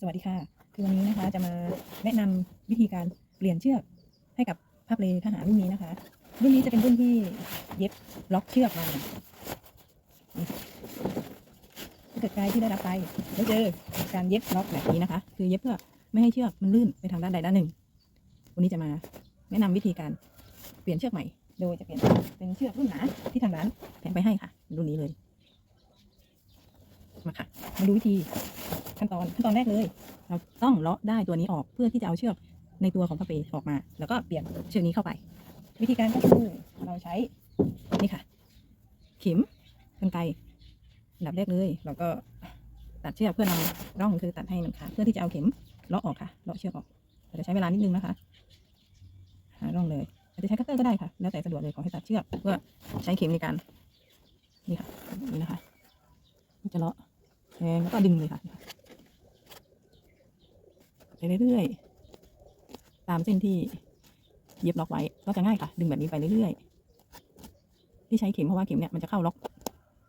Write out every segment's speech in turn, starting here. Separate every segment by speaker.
Speaker 1: สวัสดีค่ะ คือวันนี้นะคะจะมาแนะนำวิธีการเปลี่ยนเชือกให้กับผ้าเลทหารรุ่นนี้นะคะ รุ่นนี้จะเป็นรุ่นที่เย็บล็อกเชือกมาถ้าเกิดใครที่ได้รับไปแล้วเจอการเย็บล็อกแบบนี้นะคะ คือเย็บเพื่อไม่ให้เชือกมันลื่นไปทางด้านใดด้านหนึ่ง วันนี้จะมาแนะนำวิธีการเปลี่ยนเชือกใหม่ โดยจะเปลี่ยนเป็นเชือกรุ่นหนาที่ทางร้านแถมไปให้ค่ะรุ่นนี้เลย มาค่ะมาดูวิธี ขั้นตอนขั้นตอนแรกเลย เราต้องเลาะได้ตัวนี้ออกเพื่อที่จะเอาเชือกในตัวของพระเปออกมา แล้วก็เปลี่ยนเชือกนี้เข้าไป วิธีการก็คือเราใช้นี่ค่ะ เข็มกรรไกรอันดับแรกเลยเราก็ตัดเชือกเพื่อนำร่องคือตัดให้นขาดเพื่อที่จะเอาเข็มเลาะออกค่ะเลาะเชือกออกแต่จะใช้เวลานิดนึงนะคะหาร่องเลยอาจจะใช้คัตเตอร์ก็ได้ค่ะ แล้วแต่สะดวกเลยขอให้ตัดเชือกเพื่อใช้เข็มในการนี่ค่ะนี่นะคะจะเลาะแทงแล้วก็ดึงเลยค่ะ ไปเรื่อยๆ ตามเส้นที่เย็บล็อกไว้ก็จะง่ายค่ะ ดึงแบบนี้ไปเรื่อยๆ ที่ใช้เข็มเพราะว่าเข็มเนี่ยมันจะเข้าล็อก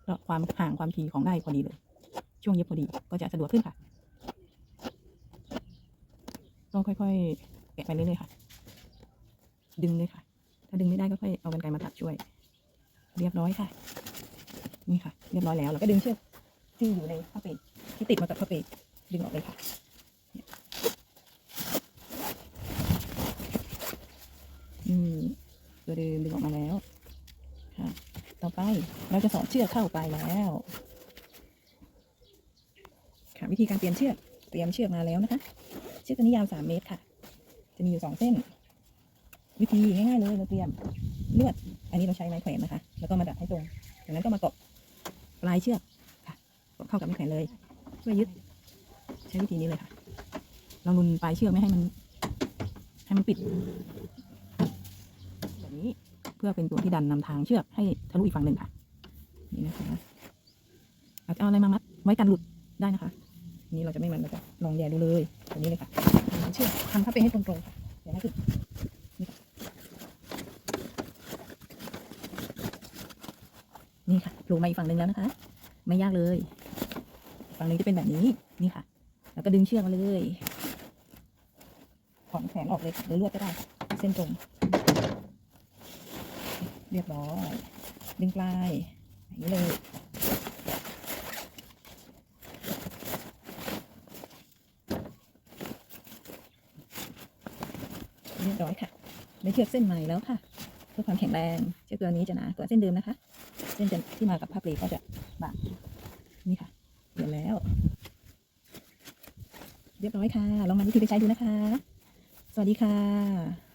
Speaker 1: แล้วความห่างความถี่ของได้พอดีเลย ช่วงเย็บพอดีก็จะสะดวกขึ้นค่ะต้องค่อยๆแกะไปเรื่อยๆค่ะ ดึงเลยค่ะ ถ้าดึงไม่ได้ก็ค่อยเอากรรไกรมาตัดช่วย เรียบร้อยค่ะ นี่ค่ะ เรียบร้อยแล้วเราก็ดึงเชือกที่อยู่ในผ้าปีกที่ติดมากับผ้าปีกดึงออกเลยค่ะ อืม ตัวเดิมดึงออกมาแล้วค่ะต่อไปเราจะสอดเชือกเข้าไปแล้วค่ะวิธีการเปลี่ยนเชือกเตรียมเชือกมาแล้วนะคะ เชือกตัวนี้ยาวสามเมตรค่ะ จะมีอยู่สองเส้น วิธีง่ายๆเลยเราเตรียมลวด อันนี้เราใช้ไม้แขวนนะคะ แล้วก็มาดัดให้ตรงจากนั้นก็มาเกาะปลายเชือกค่ะเกาะเข้ากับไม้แขวนเลยเพื่อยึด ใช้วิธีนี้เลยค่ะ เราลุนปลายเชือกไม่ให้มัน ให้มันปิด เพื่อเป็นตัวที่ดันนำทางเชือกให้ทะลุอีกฝั่งหนึ่งค่ะ นี่นะคะ อาจจะเอาอะไรมามัดไว้กันหลุดได้นะคะ นี้เราจะไม่มันเราจะลองแย่ดูเลยแบบนี้เลยค่ะทำเชือกทำผ้าเป็นให้ตรงๆค่ะอย่าให้ผิดนี่ค่ะนี่ค่ะปลูกมาอีกฝั่งหนึ่งแล้วนะคะ ไม่ยากเลย ฝั่งหนึ่งจะเป็นแบบนี้ นี่ค่ะ แล้วก็ดึงเชือกมาเลยถอนแขนออกเลยหรือลวดก็ได้ เส้นตรง เรียบร้อย ดึงปลายอย่างนี้เลยเรียบร้อยค่ะได้เชือกเส้นใหม่แล้วค่ะเพื่อความแข็งแรงเชือกตัวนี้จะหนากว่าเส้นเดิมนะคะ เส้นที่มากับผ้าปลก็จะบางนี่ค่ะเปลี่ยนแล้ว เรียบร้อยค่ะลองนำวิธีไปใช้ดูนะคะ สวัสดีค่ะ